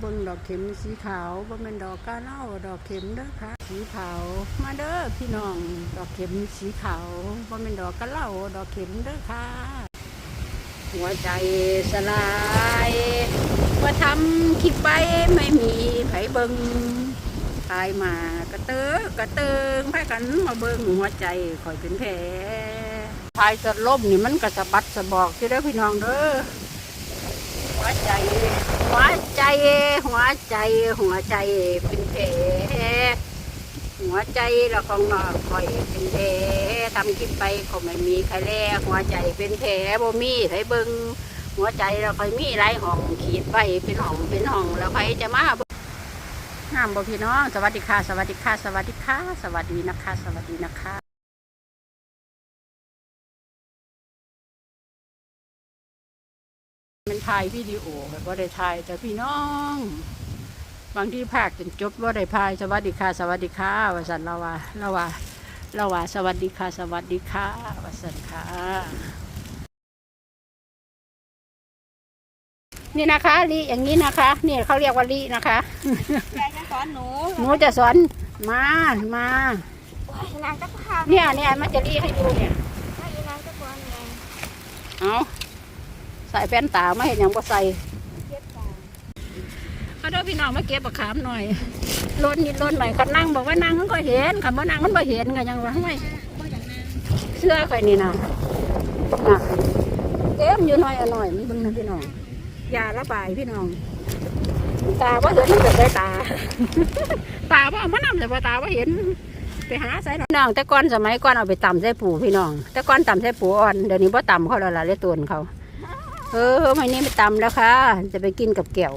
เบิ่งดอกเข็มสีขาวบ่แม่นดอกกาเล่าดอกเข็มเด้อค่ะ สีขาวมาเด้อพี่น้องดอกเข็มสีขาวบ่แม่นดอกกาเล่าดอกเข็มเด้อค่ะ หัวใจสลายว่าทำคลิปไปไม่มีไผเบิงตายมากระเตอกระเติงพากันมาเบิงหัวใจคอยเป็นแผลพายจะล่มนี่มันกระสะบัดสะบอกที่ได้อพี่น้องเด้อ หัวใจ หัวใจ หัวใจ หัวใจเป็นแผลหัวใจเราของนอคอยเป็นแผลทำคลิปไปก็ไม่มีใครแลหัวใจเป็นแผลบ่มีไผเบิงหัวใจเราคอยมีหลายห้องขีดไว้เป็นห้องเป็นห้องแล้วใครจะมาห้ามบ่พี่น้อง สวัสดีค่ะ สวัสดีค่ะ สวัสดีค่ะ สวัสดีนะคะ สวัสดีนะคะ ถ่ายวิดีโอแบบว่าได้ถ่ายแต่พี่น้อง บางที่ภาคจนจบว่าได้พายสวัสดีค่ะสวัสดีค่ะวสันเราว่าเราว่าเราว่าสวัสดีค่ะสวัสดีค่ะวสันค่ะนี่นะคะลีอย่างนี้นะคะนี่เขาเรียกว่าลีนะคะยายจะสอนหนูหนูจะสอนมามาโอ้ยนางจะพาเนี่ยเนี่ยมันจะลีให้ดูเนี่ยไม่อีนางจะกวนไงเอา ใส่แป้นตาไม่เห็นอย่างบ่ใส่เอาเด้อพี่น้องมาเก็บปลาขามหน่อยลดนิดลดหน่อยคันนั่งบอกว่านั่งมันก็เห็นคันว่านั่งมันบ่เห็นกันยังว่าไม่บ่องนางเสื้อข่อยนี่นะน่ะเต็มอยู่หน่อยอะหน่อยมันบิ่งนะพี่น้องยาระบายพี่น้อง ตาว่าเห็นมันจะได้ตา ตาว่ามันนำแต่ว่าตาว่าเห็น ไปหาใส่หน่อยน้องแต่ก่อนสมัยก่อนเอาไปตำใส่ปูพี่น้อง แต่ก่อนตำใส่ปูอ่อนเดี๋ยวนี้พ่ตำเขาแล้วล่ะเลยตัวเขา เออวันนี้ไม่ตำแล้วค่ะ จะไปกินกับแก้ว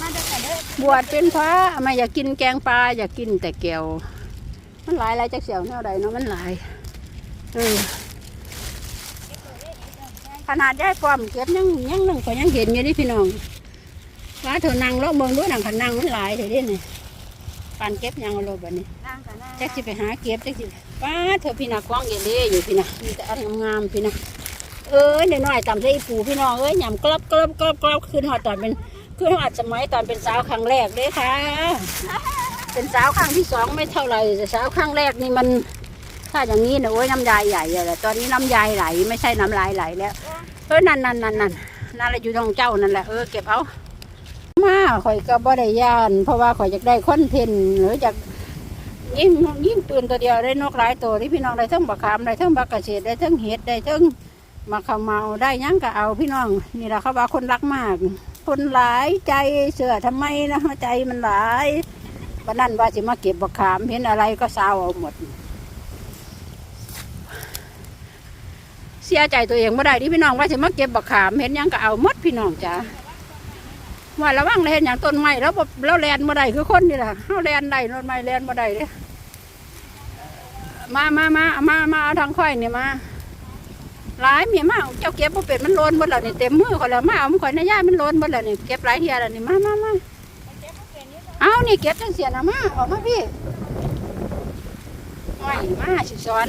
มาเกันเด้อบวชเป็นพระไม่อยากกินแกงปลาอยากกินแต่แก้วมันหลายหลายจากเสียวแนวใดเนาะมันหลายเออขนาดยายปลอมเก็บยังยังหนึ่งก็ยังเห็นอยู่นี่พี่น้องว่าเธอนั่งแล้วเบิ่งด้วยหนังขันนั่งมันหลายเถอะเด้นี่ปานเก็บยังเอาโลแบบนี้นางกับนางจักสิไปหาเก็บจักสิป้าเธอพี่นักกว้างเยเล่อยู่พี่นะมีแต่อันงามพี่นะ เอ้ยน้อยตำใส่ปูพี่น้องเอ้ยยำกรอบกรอบกรอบกรอบคืนหอดตอนเป็นคืนหอดสมัยตอนเป็นสาวครั้งแรกเลยค่ะ เป็นสาวครั้งที่สองไม่เท่าไหร่แต่สาวครั้งแรกนี่มัน ถ้าอย่างนี้นะโอ้ยน้ำยายใหญ่เลยตอนนี้น้ำยายไหลไม่ใช่น้ำลายไหลแล้วเออนั่นนั่นนั่นนั่นนั่นแหละอยู่ตรงเจ้านั่นแหละเออเก็บเอามาข่อยก็บ่ได้ย่าน เพราะว่าข่อยอยากได้คอนเทนต์หรืออยากยิ่งยิ่งปืนตัวเดียวได้นกหลายตัวที่พี่น้องได้ทั้งบักขามได้ทั้งบักกระเฉดได้ทั้งเห็ดได้ทั้ง มะขามเมาได้ยังก็เอาพี่น้อง นี่แหละเขาว่าคนรักมาก คนหลายใจเสือทำไมนะใจมันหลายวันนั้นว่าสิมาเก็บบักขามเห็นอะไรก็สาวเอาหมด เสียใจตัวเองไม่ได้ที่พี่น้องว่าจะมาเก็บบักขามเห็นยังก็เอาหมดพี่น้องจ้าว่าระวังเลยเห็นอย่างต้นไม้แล้วแล้วแลนบ่ได้คือคนนี่แหละเฮาแลนได้ต้นไม้แลนบ่ได้เด้มามามาเอามามาเอาทางค่อยเนี่ยมา หลายเมียมาเจ้าเก็บบ่เป็นมันโลนหมดแล้วนี่เต็มมือเขาแล้วมาเอามันข่อยในย่ามันโลนหมดแล้วนี่เก็บหลายเทียแล้วนี่มามามาเอานี่เก็บจังเสียนะมาเออกมาพี่โอ้ยมาสิสอน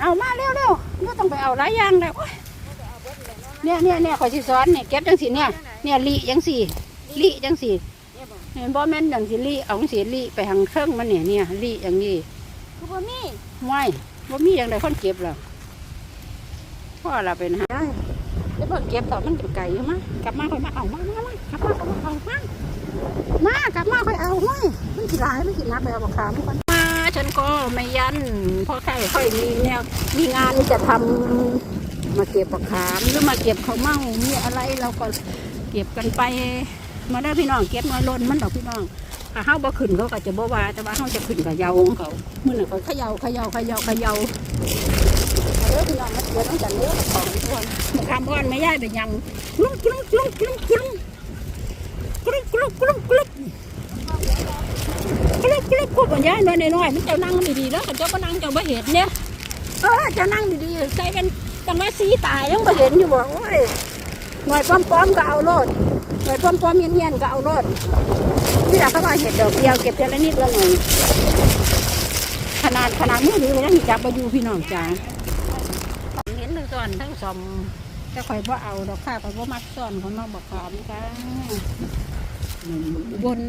เอามาเร็วเร็วๆไม่ต้องไปเอาหลายอย่างเลยโอ๊ยเนี่ยเนี่ยเนี่ยขอยสิซ้อนเนี่ยเก็บจังสีเนี่ยเนี่ยลีจังสีลีจังสีเห็นบ่แม่นจังสีลีเอาจังสีลีไปทางเครื่องมันเนี่ยเนี่ยลีอย่างนี้คือบ่มีไม่บ่มีอย่างใดคนเก็บหรอก พ่อเราเป็นหาจะเพิ่งเก็บต่อมันไก่อยู่มั้ยกลับมาค่อยมาเอามามามากลับมาค่อยมาเอามามากลับมาค่อยเอาไม่มันสิหลายมันสินับไปเอาบักขามก่อนมาฉันก็ไม่ยันเพราะใครค่อยมีแนวมีงานจะทำมาเก็บบักขามหรือมาเก็บข้าวเม่ามีอะไรเราก็เก็บกันไปมาได้พี่น้องเก็บน้อยล้นมันดอกพี่น้องถ้าเฮาบ่ขึ้นเขาก็จะบ่ว่าแต่ว่าเฮาจะขึ้นกับยาวของเขามื้อนั้นก็เขย่าเขย่าเขย่าเขย่าเอาเด้อพี่น้องมาเก็บต้องจันเด้อกับของทุกคนมะขามอ่อนไม่ย่ายไปยำกลุ้มกลุ้มกลุ้มกลุ้มกลุ้มกลุ้มกลุ้มกลุ้มกลุ้มกลุ้มกลุ้มพวกมันย่ายน้อยน้อยมันเจ้านั่งดีๆแล้วกับเจ้าก็นั่งเจ้าบ่เห็นเนี่ยเออเจ้านั่งดีๆใส่เป็นจังว่าสีตายยังบ่เห็นอยู่บ่โอ้ยหน่อยป้อมๆก็เอาโลดหน่อยป้อมๆเงียนๆก็เอาโลดที่เราเข้ามาเห็ดดอกเดียวเก็บเทีละนิดละหน่อยขนาดขนาดมือถือมันยังจับมาอยู่พี่น้องจ้าเห็นทั้งต อนทั้งสอมจะข่อยว่าเอาดอกค่ะข่อยว่ามักซ่อนของน้องบักขามค่ะอืมบน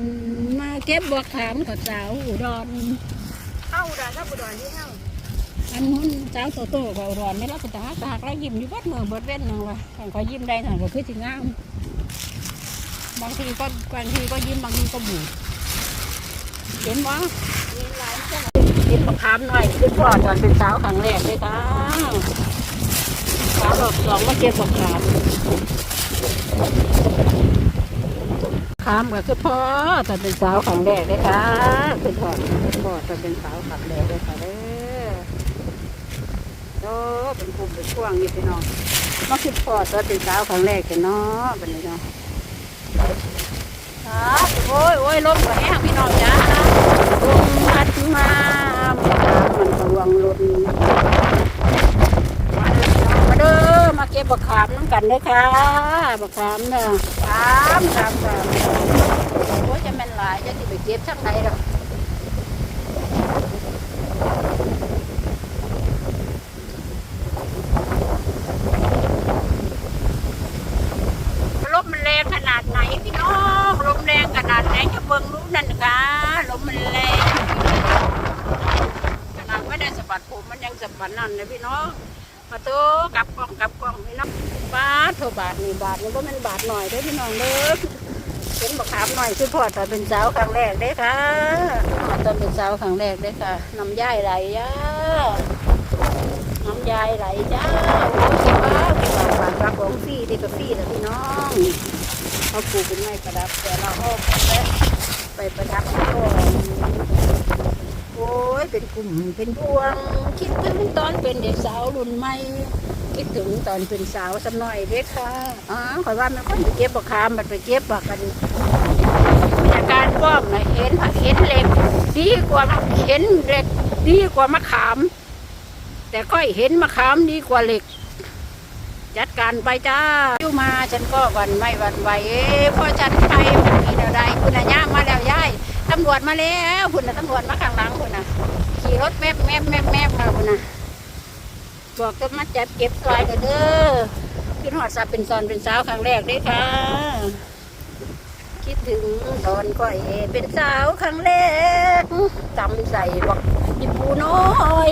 มาเก็บบักขามกับสาวอุดรเข้าอุดรถ้าอุดรที่เข้าอันนู้นสาวโตโตกับอุดรไม่รับประทานตากแล้วยิ้มอยู่เบัดเมืองเบิดเว้นนึงว่ะแต่ข่อยยิ้มได้หน่อยก็คือสิงามบางทีก็บางทีก็ยิ้มบางทีก็บูดเห็นบ่เรียนหลายจังกินบักขามหน่อยขึ้นพอตอนเป็นสาวครั้งแรกเลยค่ะ สาวรอบสองมาเก็บบักขามขามก็คือพ่อตอนเป็นสาวของแรกเลยค่ะคือพ่อคือพ่อตอนเป็นสาวขับแรกเลยค่ะเด้อโอ้เป็นกลุ่มเป็นช่วงนี่พี่น้องมาคือพ่อตอนเป็นสาวของแรกกันเนาะเป็นนี้เนาะครับโอ้ยโอ้ยลมก็แห้งพี่น้องจ้าลมพัดมามันกระวงลมมาเด้อมาเก็บบักขามน้ำ กันเด้อค่ะบักขามเนี่ยขามขามขามโอ้ยจะแม่นหลายจะสิไปเก็บทั้งไหนหรอกลมมันแรงขนาดไหนพี่น้องลมแรงขนาดไหนจะเบิ่งรู้นั่นนะคะลมมันแรงขนาดไม่ได้สะบัดผมมันยังสะบัดนั่นนะพี่น้อง มาโตกลับกล้องกลับกล้องพี่น้องบาทโทบาทนี่บาทนี่ก็มันบาทหน่อยเด้อพี่น้องเด้อเป็นบักขามหน่อยคือพอตอนเป็นสาวครั้งแรกเด้อค่ะตอนเป็นสาวครั้งแรกเด้อค่ะน้ำยายไหลจ้าน้ำยายไหลจ้าโอ้ยเก็บบ้าเก็บบ้าฝากรักของฟรีเด็กกับฟรีนะพี่น้องเขาปลูกเป็นไม้ประดับแต่เราเอาไปไปประดับก่อน ยเป็นกลุ่มเป็นพวง คิดถึงตอนเป็นเด็กสาวรุ่นใหม่คิดถึงตอนเป็นสาวสักหน่อยเด้อค่ะอ๋อข่อยว่ามันก็ไปเก็บบักขามมันไปเก็บบักกันมีอาการป้อมนะเห็นผักเห็นเหล็ก ดีกว่าเห็นเหล็ก ดีกว่ามะขาม แต่ค่อยเห็นมะขามดีกว่าเหล็ก จัดการไปจ้าอยู่มาฉันก็วันไม่วันไหวเอ้พราะฉันไปมันมีแนวใดคุณอาย่ามาแล้ว ตำรวจมาแล้วคุณนะตำรวจมาข้างหลังคุณนะขี่รถแมบแมบแมบแมบมาคุณนะบอกจะมาจับเก็บซอยกันเด้อคิดหอดสับเป็นซอนเป็นสาวครั้งแรกเด้อค่ะ คิดถึงตอนก้อยเป็นสาวครั้งแรกจำใส่บอกยิปูน้อย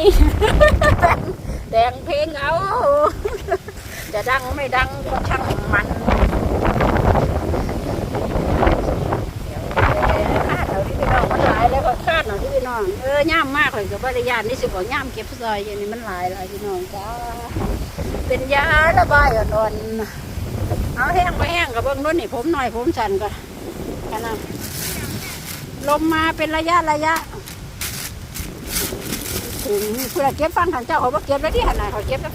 แดงเพลงเอา จะดังไม่ดังก็ช่างมันเดี๋ยวคาดเอาที่พี่น้องมันหลายแล้วก็คาดเอาที่พี่น้องเอ อย่ามมากเลยกับบริยานนี่สิบอกย่ามเก็บซอยอย่างนี้มันหลายหลายพี่น้องจ้าเป็นยาระบายอ่อนๆเอาแห้งไปแห้งกับเบื้องนู้นนี่ผมหน่อยผมสั่นก็ขนาดลมมาเป็นระยะระยะถึงเพื่อเก็บฟังขันเจ้าเขาบอกเก็บแล้วที่หันไหนเขาเก็บแล้ว